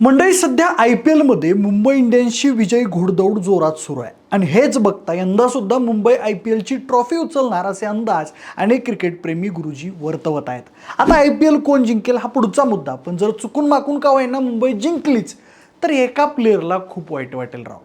मंडळी सध्या I P एलमध्ये मुंबई इंडियन्सची विजयी घोडदौड जोरात सुरू आहे. आणि हेच बघता यंदा सुद्धा मुंबई आय पी एलची ट्रॉफी उचलणार असे अंदाज अनेक क्रिकेटप्रेमी गुरुजी वर्तवत आहेत. आता आय पी एल कोण जिंकेल हा पुढचा मुद्दा पण जर चुकून माकून का होईना मुंबई जिंकलीच तर एका प्लेअरला खूप वाईट वाटेल राव.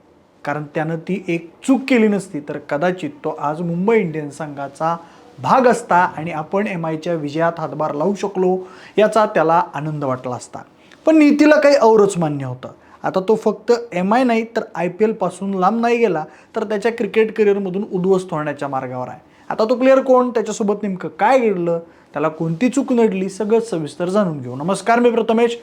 कारण त्यानं ती एक चूक केली नसती तर कदाचित तो आज मुंबई इंडियन्स संघाचा भाग असता आणि आपण एम आयच्या विजयात हातभार लावू शकलो याचा त्याला आनंद वाटला असता. पण नीतीला काही औरच मान्य होतं. आता तो फक्त एम आय नाही तर आय पी एलपासून लांब नाही गेला तर त्याच्या क्रिकेट करिअरमधून उद्ध्वस्त होण्याच्या मार्गावर आहे. आता तो प्लेअर कोण त्याच्यासोबत नेमकं काय घडलं त्याला कोणती चूक नडली सगळं सविस्तर जाणून घेऊ. नमस्कार मी प्रथमेश.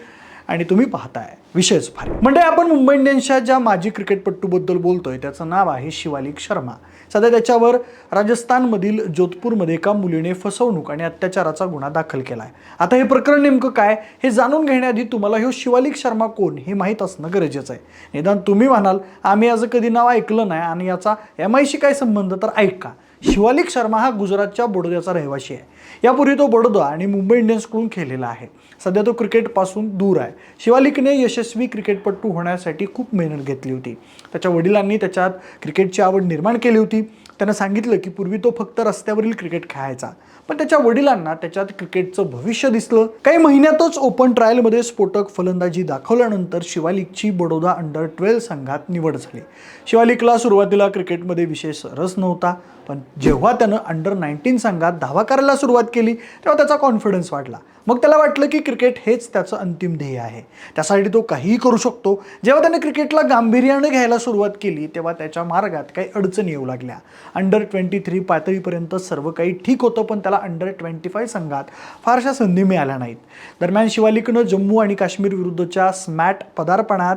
आणि तुम्ही पाहताय. विशेष भारी. म्हणजे आपण मुंबई इंडियन्सच्या ज्या माजी क्रिकेटपट्टूबद्दल बोलतोय त्याचं नाव आहे शिवालिक शर्मा. सध्या त्याच्यावर राजस्थानमधील जोधपूरमध्ये एका मुलीने फसवणूक आणि अत्याचाराचा गुन्हा दाखल केला आहे आता हे प्रकरण नेमकं काय हे जाणून घेण्याआधी तुम्हाला ह्यो शिवालिक शर्मा कोण हे माहीत असणं गरजेचं आहे. निदान तुम्ही म्हणाल आम्ही याचं कधी नाव ऐकलं नाही आणि याचा एम आयशी काय संबंध तर ऐका. शिवालिक शर्मा हा गुजरातच्या बडोद्याचा रहिवासी आहे. यापूर्वी तो बडोदा आणि मुंबई इंडियन्सकडून खेळलेला आहे. सध्या तो क्रिकेटपासून दूर आहे. शिवालिकने यशस्वी क्रिकेटपटू होण्यासाठी खूप मेहनत घेतली होती. त्याच्या वडिलांनी त्याच्यात क्रिकेटची आवड निर्माण केली होती. त्यानं सांगितलं की पूर्वी तो फक्त रस्त्यावरील क्रिकेट खेळायचा. पण त्याच्या वडिलांना त्याच्यात क्रिकेटचं भविष्य दिसलं. काही महिन्यातच ओपन ट्रायलमध्ये स्फोटक फलंदाजी दाखवल्यानंतर शिवालिकची बडोदा अंडर ट्वेल्व संघात निवड झाली. शिवालिकला सुरुवातीला क्रिकेटमध्ये विशेष रस नव्हता. पण जेव्हा त्यानं अंडर नाईन्टीन संघात धावा करायला सुरुवात केली तेव्हा त्याचा कॉन्फिडन्स वाढला. मग त्याला वाटलं की क्रिकेट हेच त्याचं अंतिम ध्येय आहे. त्यासाठी तो काहीही करू शकतो. जेव्हा त्याने क्रिकेटला गांभीर्यानं घ्यायला सुरुवात केली तेव्हा त्याच्या मार्गात काही अडचणी येऊ लागल्या. अंडर ट्वेंटी थ्री पातळीपर्यंत सर्व काही ठीक होतं पण त्याला अंडर ट्वेंटी फाय संघात फारशा संधी मिळाल्या नाहीत. दरम्यान शिवालिकनं जम्मू आणि काश्मीर विरुद्धच्या स्मॅट पदार्पणात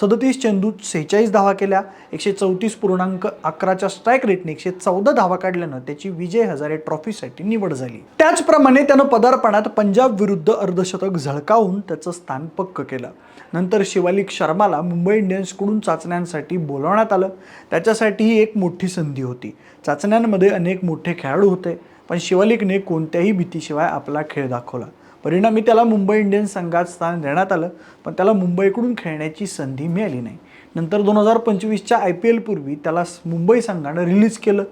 सदतीस चेंडूत सेहेचाळीस धावा केल्या. एकशे चौतीस पूर्णांक अकराच्या स्ट्राईक रेटने एकशे चौदा धावा काढल्यानं त्याची विजय हजारे ट्रॉफीसाठी निवड झाली. त्याचप्रमाणे त्यानं पदार्पणात पंजाब विरुद्ध अर्धशतक झळकावून त्याचं स्थान पक्क केलं. नंतर शिवालिक शर्माला मुंबई इंडियन्सकडून चाचण्यांसाठी बोलावण्यात आलं. त्याच्यासाठी ही एक मोठी संधी होती. चाचण्यांमध्ये अनेक मोठे खेळाडू होते पण शिवालिकने कोणत्याही भीतीशिवाय आपला खेळ दाखवला. परिणामी त्याला मुंबई इंडियन्स संघात स्थान देण्यात आलं पण त्याला मुंबईकडून खेळण्याची संधी मिळाली नाही. नंतर दोन हजार पंचवीसच्या आय पी एलपूर्वी त्याला मुंबई संघानं रिलीज केलं.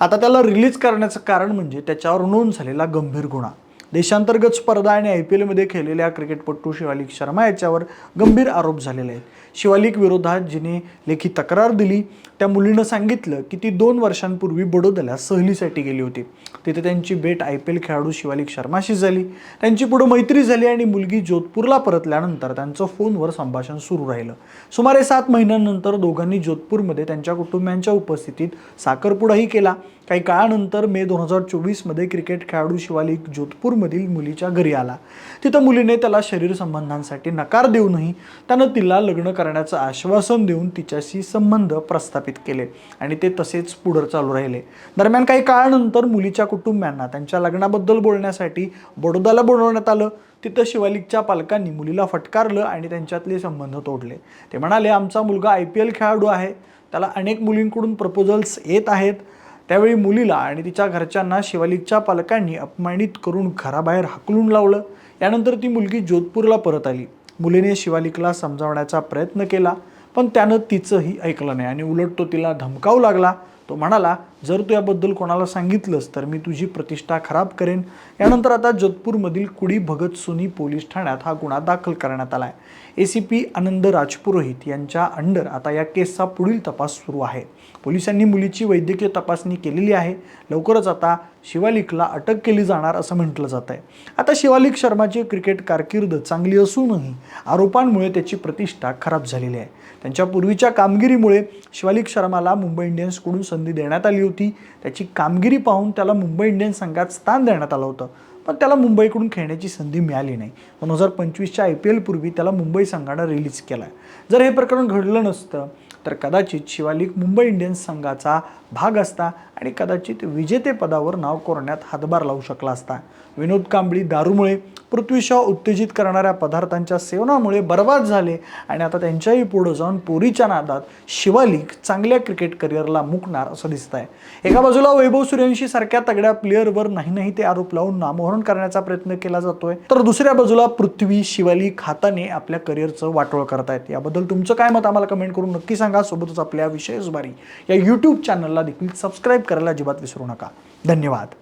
आता त्याला रिलीज करण्याचं कारण म्हणजे त्याच्यावर नोंद झालेला गंभीर गुन्हा. देशांतर्गत स्पर्धा आणि आय पी एलमध्ये खेळलेल्या क्रिकेटपटू शिवालिक शर्मा याच्यावर गंभीर आरोप झालेले आहेत. शिवालिक विरोधात जिने लेखी तक्रार दिली त्या मुलीनं सांगितलं की ती दोन वर्षांपूर्वी बडोद्याला सहलीसाठी गेली होती. तिथे त्यांची भेट आय पी एल खेळाडू शिवालिक शर्माशी झाली. त्यांची पुढं मैत्री झाली आणि मुलगी जोधपूरला परतल्यानंतर त्यांचं फोनवर संभाषण सुरू राहिलं. सुमारे सात महिन्यांनंतर दोघांनी जोधपूरमध्ये त्यांच्या कुटुंबियांच्या उपस्थितीत साखरपुडाही केला. काही काळानंतर मे दोन हजार चोवीसमध्ये क्रिकेट खेळाडू शिवालिक जोधपूर जोधपूरमधील मुलीच्या घरी आला. तिथं मुलीने त्याला शरीर संबंधांसाठी नकार देऊनही त्यानं तिला लग्न करण्याचं आश्वासन देऊन तिच्याशी संबंध प्रस्थापित केले आणि ते तसेच पुढं चालू राहिले. दरम्यान काही काळानंतर मुलीच्या कुटुंबियांना त्यांच्या लग्नाबद्दल बोलण्यासाठी बडोदाला बोलवण्यात आलं. तिथं शिवालिकच्या पालकांनी मुलीला फटकारलं आणि त्यांच्यातले संबंध तोडले. ते म्हणाले आमचा मुलगा आय पी एल खेळाडू आहे. त्याला अनेक मुलींकडून प्रपोजल्स येत आहेत. त्यावेळी मुलीला आणि तिच्या घरच्यांना शिवालिकच्या पालकांनी अपमानित करून घराबाहेर हाकलून लावलं. यानंतर ती मुलगी जोधपूरला परत आली. मुलीने शिवालिकला समजावण्याचा प्रयत्न केला पण त्यानं तिचंही ऐकलं नाही आणि उलट तो तिला धमकावू लागला. तो म्हणाला जर तू याबद्दल कोणाला सांगितलंस तर मी तुझी प्रतिष्ठा खराब करेन. यानंतर आता जोधपूरमधील कुडी भगत सुनी पोलीस ठाण्यात हा गुन्हा दाखल करण्यात आला आहे ए सी पी आनंद राजपुरोहित यांच्या अंडर आता या केसचा पुढील तपास सुरू आहे. पोलिसांनी मुलीची वैद्यकीय तपासणी केलेली आहे. लवकरच आता शिवालिकला अटक केली जाणार असं म्हटलं जात आहे आता शिवालिक शर्माची क्रिकेट कारकीर्द चांगली असूनही आरोपांमुळे त्याची प्रतिष्ठा खराब झालेली आहे. त्यांच्या पूर्वीच्या कामगिरीमुळे शिवालिक शर्माला मुंबई इंडियन्सकडून संधी देण्यात आली होती. त्याची कामगिरी पाहून त्याला मुंबई इंडियन्स संघात स्थान देण्यात आलं होतं. पण त्याला मुंबईकडून खेळण्याची संधी मिळाली नाही. दोन हजार पंचवीसच्या आय पी एलपूर्वी त्याला मुंबई संघानं रिलीज केला आहे जर हे प्रकरण घडलं नसतं तर कदाचित शिवालिक मुंबई इंडियन्स संघाचा भाग असता आणि कदाचित विजेतेपदावर नाव कोरण्यात हातभार लावू शकला असता. विनोद कांबळी दारूमुळे पृथ्वीशा उत्तेजित करणाऱ्या पदार्थांच्या सेवनामुळे बर्बाद झाले आणि आता त्यांच्याही पुढं जाऊन पोरीच्या नादात शिवालिक चांगल्या क्रिकेट करिअरला मुकणार असं दिसत आहे. एका बाजूला वैभव सूर्यवंशी सारख्या तगड्या प्लेअरवर नाही नाही ते आरोप लावून नामोहरण करण्याचा प्रयत्न केला जातोय. तर दुसऱ्या बाजूला पृथ्वी शिवालिक हाताने आपल्या करिअरचं वाटोळ करतायत. याबद्दल तुमचं काय मत आम्हाला कमेंट करून नक्की सांगा. सोबतच आपल्या विशेष बारी या यूट्यूब चॅनलला देखील सबस्क्राईब करायला अजिबात विसरू नका. धन्यवाद.